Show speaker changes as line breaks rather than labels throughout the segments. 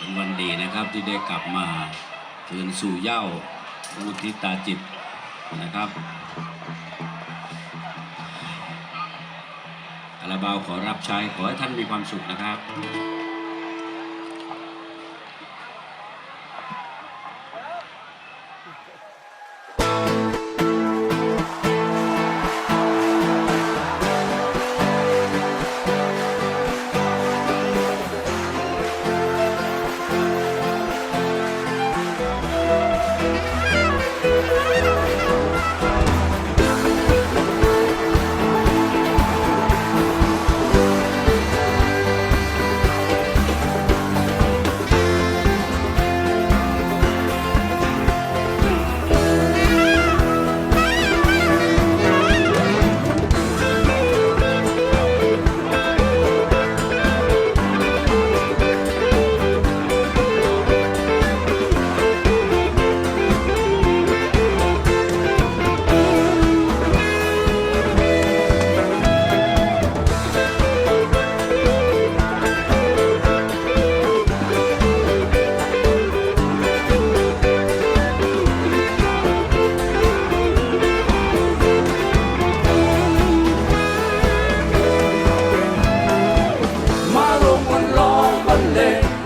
เป็นวันดีนะครับที่ได้กลับมาคืนสู่เย้าอุทิตาจิตนะครับคาราบาวขอรับใช้ขอให้ท่านมีความสุขนะครับ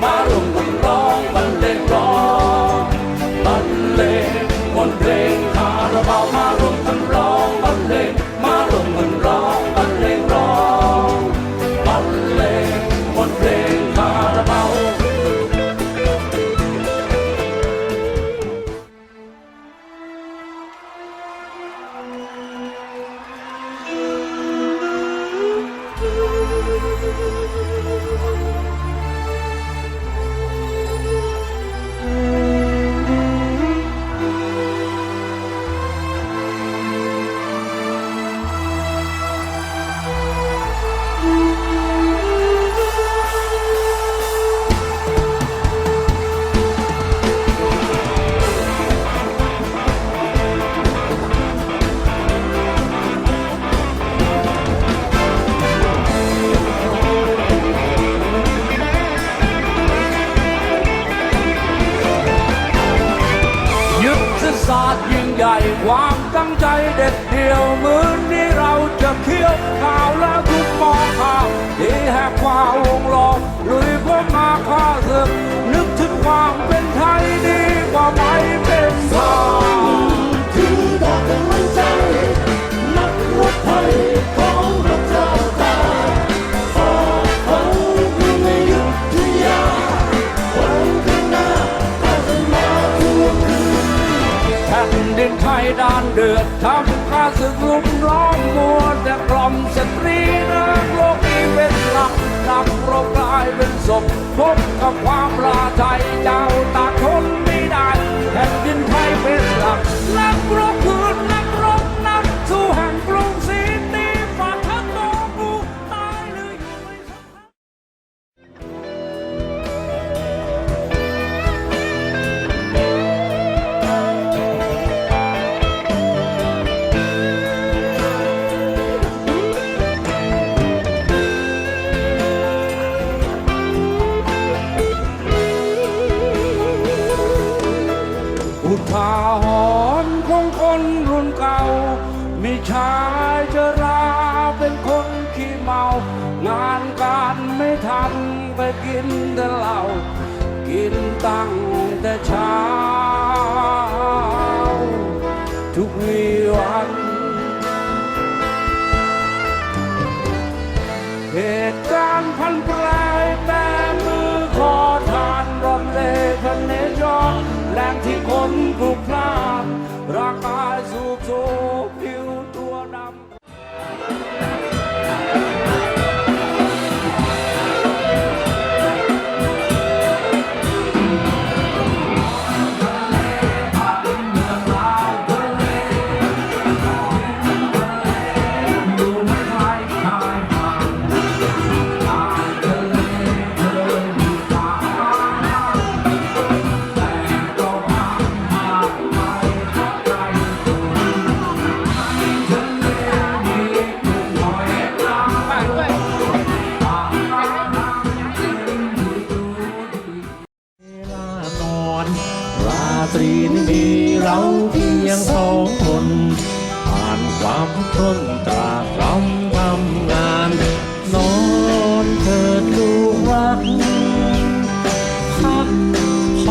เล ดินไทยด้าน
เดื
อดทำข้าศึกลุมล้อมมัวแต่กล่อมสตรีนักโลกนี้เป็นหลักนักรบกลายเป็นศพพบกับความลาใจเจ้าตากทนไม่ได้แผ่นดินไทยเป็นหลักนักรบ ชายชราเป็นคนขี้เมา งานการไม่ทำไปกินแต่เหล้ากินตั้งแต่เช้า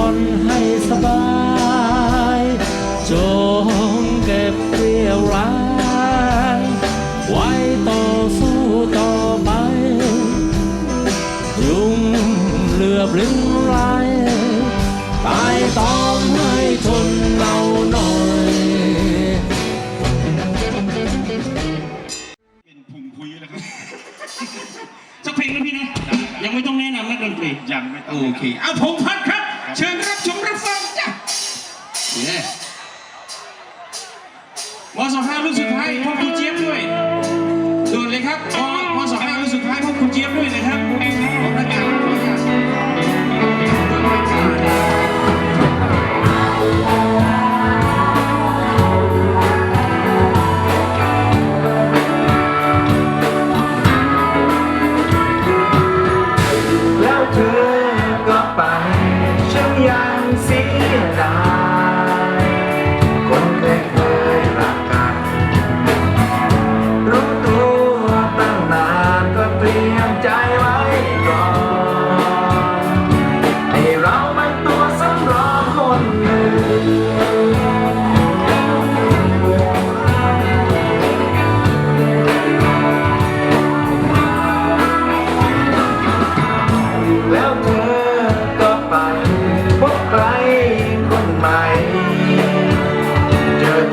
อนให้สบาย จงเก็บเรียวร้างไว้ต่อสู้ต่อไป ยุงเหลือบลิ้นไรตายต้องให้ทนเราหน่อย
เป็นพุงคุยแล้วครับ
จะเพลงนะพี่นะ ยังไม่ต้องแนะนำนักดนตรี
ยังไม่ต้
อ
ง
โอเค เอาผม มสองห้ารุ่นสุดท้ายพบคุณเจี๊ยบด้วยโดดเลยครับมมสองห้ารุ่นสุดท้ายพบคุณเจี๊ยบด้วยนะครับขอบพระการข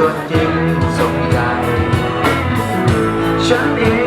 โดนยิ้มทรงใหญ่ฉันเอง